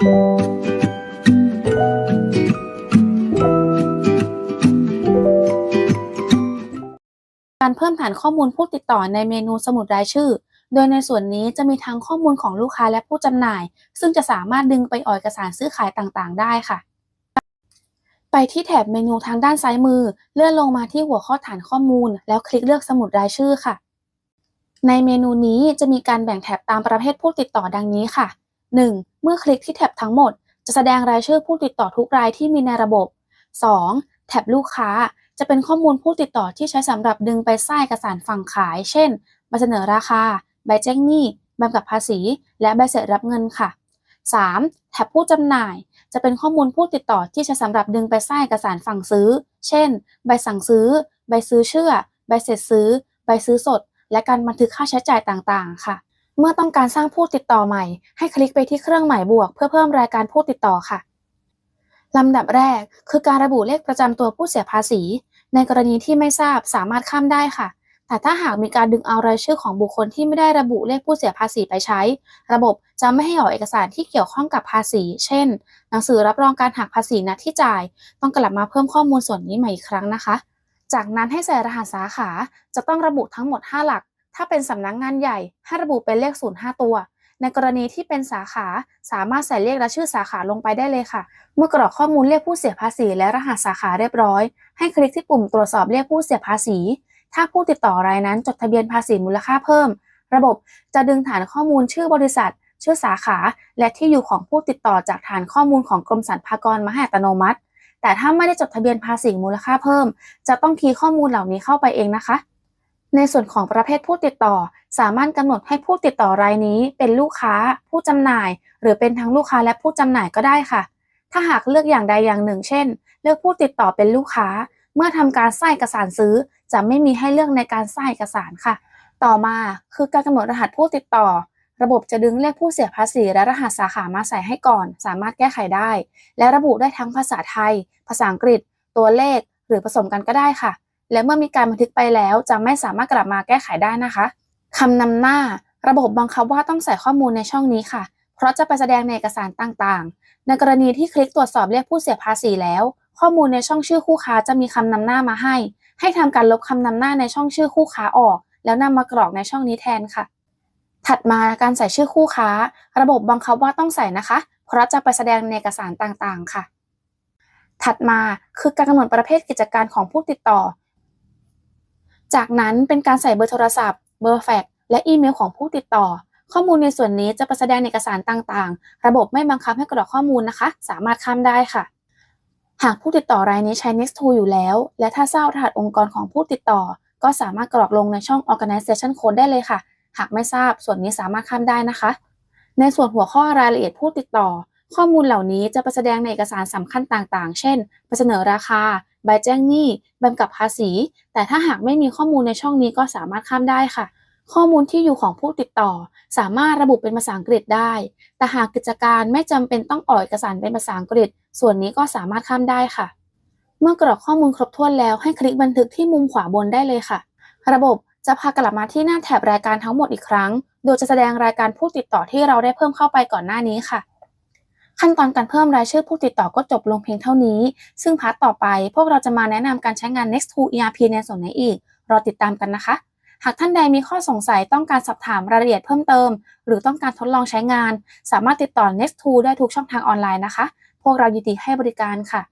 การเพิ่มฐานข้อมูลผู้ติดต่อในเมนูสมุดรายชื่อ โดยในส่วนนี้จะมีทั้งข้อมูลของลูกค้าและผู้จำหน่าย ซึ่งจะสามารถดึงไปออกเอกสารซื้อขายต่างๆ ได้ค่ะ ไปที่แถบเมนูทางด้านซ้ายมือ เลื่อนลงมาที่หัวข้อฐานข้อมูล แล้วคลิกเลือกสมุดรายชื่อค่ะ ในเมนูนี้จะมีการแบ่งแถบตามประเภทผู้ติดต่อดังนี้ค่ะ 1. เมื่อคลิกที่แถบทั้งหมด จะแสดงรายชื่อผู้ติดต่อทุกรายที่มีในระบบ 2. แถบลูกค้าจะเป็นข้อมูลผู้ติดต่อที่ใช้สำหรับดึงไปสร้างเอกสารฝั่งขาย เช่น ใบเสนอราคา ใบแจ้งหนี้ ใบกำกับภาษี และใบเสร็จรับเงินค่ะ 3. แถบผู้จำหน่าย จะเป็นข้อมูลผู้ติดต่อที่ใช้สำหรับดึงไปสร้างเอกสารฝั่งซื้อ เช่น ใบสั่งซื้อ ใบซื้อเชื่อ ใบเสร็จซื้อ ใบซื้อสด และการบันทึกค่าใช้จ่ายต่างๆ ค่ะ เมื่อต้องการสร้างผู้ติดต่อใหม่ ให้คลิกไปที่เครื่องหมายบวก เพื่อเพิ่มรายการผู้ติดต่อค่ะลำดับแรก คือการระบุเลขประจำตัวผู้เสียภาษี ในกรณีที่ไม่ทราบสามารถข้ามได้ค่ะ แต่ถ้าหากมีการดึงเอารายชื่อของบุคคลที่ไม่ได้ระบุเลขผู้เสียภาษีไปใช้ ระบบจะไม่ให้ออกเอกสารที่เกี่ยวข้องกับภาษี เช่น หนังสือรับรองการหักภาษีณที่จ่าย ต้องกลับมาเพิ่มข้อมูลส่วนนี้ใหม่อีกครั้งนะคะ จากนั้นให้ใส่รหัสสาขา จะต้องระบุทั้งหมด 5 หลัก ถ้าเป็นสำนักงานใหญ่ให้ระบุเป็นเลข 0 5 ตัว ในกรณีที่เป็นสาขาสามารถใส่เลขและชื่อสาขาลงไปได้เลยค่ะ เมื่อกรอกข้อมูลเรียกผู้เสียภาษี และรหัสสาขาเรียบร้อย ให้คลิกที่ปุ่มตรวจสอบเรียกผู้เสียภาษี ถ้าผู้ติดต่อรายนั้นจดทะเบียนภาษีมูลค่าเพิ่ม ระบบจะดึงฐานข้อมูลชื่อบริษัท ชื่อสาขา และที่อยู่ของผู้ติดต่อจากฐานข้อมูลของกรมสรรพากรมาให้อัตโนมัติ แต่ถ้าไม่ได้จดทะเบียนภาษีมูลค่าเพิ่ม จะต้องคีย์ข้อมูลเหล่านี้เข้าไปเองนะคะ ในส่วนของประเภทผู้ติดต่อ สามารถกำหนดให้ผู้ติดต่อรายนี้ เป็นลูกค้า ผู้จำหน่าย หรือเป็นทั้งลูกค้าและผู้จำหน่ายก็ได้ค่ะ ถ้าหากเลือกอย่างใดอย่างหนึ่ง เช่น เลือกผู้ติดต่อเป็นลูกค้า เมื่อทำการใสร้างเอกสารซื้อ จะไม่มีให้เลือกในการใสร้างเอกสารค่ะ ต่อมาคือการกำหนดรหัสผู้ติดต่อ ระบบจะดึงเลขผู้เสียภาษีและรหัสสาขามาใส่ให้ก่อน สามารถแก้ไขได้ และระบุได้ทั้งภาษาไทย ภาษาอังกฤษ ตัวเลข หรือผสมกันก็ได้ค่ะ และเมื่อมีการบันทึกไปแล้วจะไม่สามารถกลับมาแก้ไขได้นะคะคำนำหน้า ระบบบังคับว่าต้องใส่ข้อมูลในช่องนี้ค่ะ เพราะจะไปแสดงในเอกสารต่างๆ ในกรณีที่คลิกตรวจสอบเรียกผู้เสียภาษีแล้ว ข้อมูลในช่องชื่อคู่ค้าจะมีคำนำหน้ามาให้ ให้ทำการลบคำนำหน้าในช่องชื่อคู่ค้าออก แล้วนำมากรอกในช่องนี้แทนค่ะ ถัดมาการใส่ชื่อคู่ค้า ระบบบังคับว่าต้องใส่นะคะ เพราะจะไปแสดงในเอกสารต่างๆ ค่ะ ถัดมาคือการกำหนดประเภทกิจการของผู้ติดต่อ จากนั้นเป็นการใส่เบอร์โทรศัพท์ เบอร์แฟกซ์และอีเมลของผู้ติดต่อ ข้อมูลในส่วนนี้จะไปแสดงในเอกสารต่างๆ ระบบไม่บังคับให้กรอกข้อมูลนะคะ สามารถข้ามได้ค่ะ หากผู้ติดต่อรายนี้ใช้ Next to อยู่แล้ว และถ้าทราบรหัสองค์กรของผู้ติดต่อ ก็สามารถกรอกลงในช่อง Organization Code ได้เลยค่ะ หากไม่ทราบส่วนนี้สามารถข้ามได้นะคะ ในส่วนหัวข้อรายละเอียดผู้ติดต่อ ข้อมูลเหล่านี้จะไปแสดงในเอกสารสำคัญต่างๆ เช่นไปเสนอราคา ใบแจ้งหนี้ใบกำกับภาษี แต่ถ้าหากไม่มีข้อมูลในช่องนี้ก็สามารถข้ามได้ค่ะ ข้อมูลที่อยู่ของผู้ติดต่อ สามารถระบุเป็นภาษาอังกฤษได้ แต่หากกิจการไม่จำเป็นต้องออกเอกสารเป็นภาษาอังกฤษ ส่วนนี้ก็สามารถข้ามได้ค่ะ เมื่อกรอกข้อมูลครบถ้วนแล้วให้คลิกบันทึกที่มุมขวาบนได้เลยค่ะ ระบบจะพากลับมาที่หน้าแถบรายการทั้งหมดอีกครั้ง โดยจะแสดงรายการผู้ติดต่อที่เราได้เพิ่มเข้าไปก่อนหน้านี้ค่ะ ขั้นตอนการเพิ่มรายชื่อผู้ติดต่อก็จบลงเพียงเท่านี้ ซึ่งพาร์ทต่อไปพวกเราจะมาแนะนำการใช้งาน Next to ERP ในส่วนไหนอีก รอติดตามกันนะคะ หากท่านใดมีข้อสงสัยต้องการสอบถามรายละเอียดเพิ่มเติม หรือต้องการทดลองใช้งาน สามารถติดต่อ Next to ได้ทุกช่องทางออนไลน์นะคะ พวกเรายินดีให้บริการค่ะ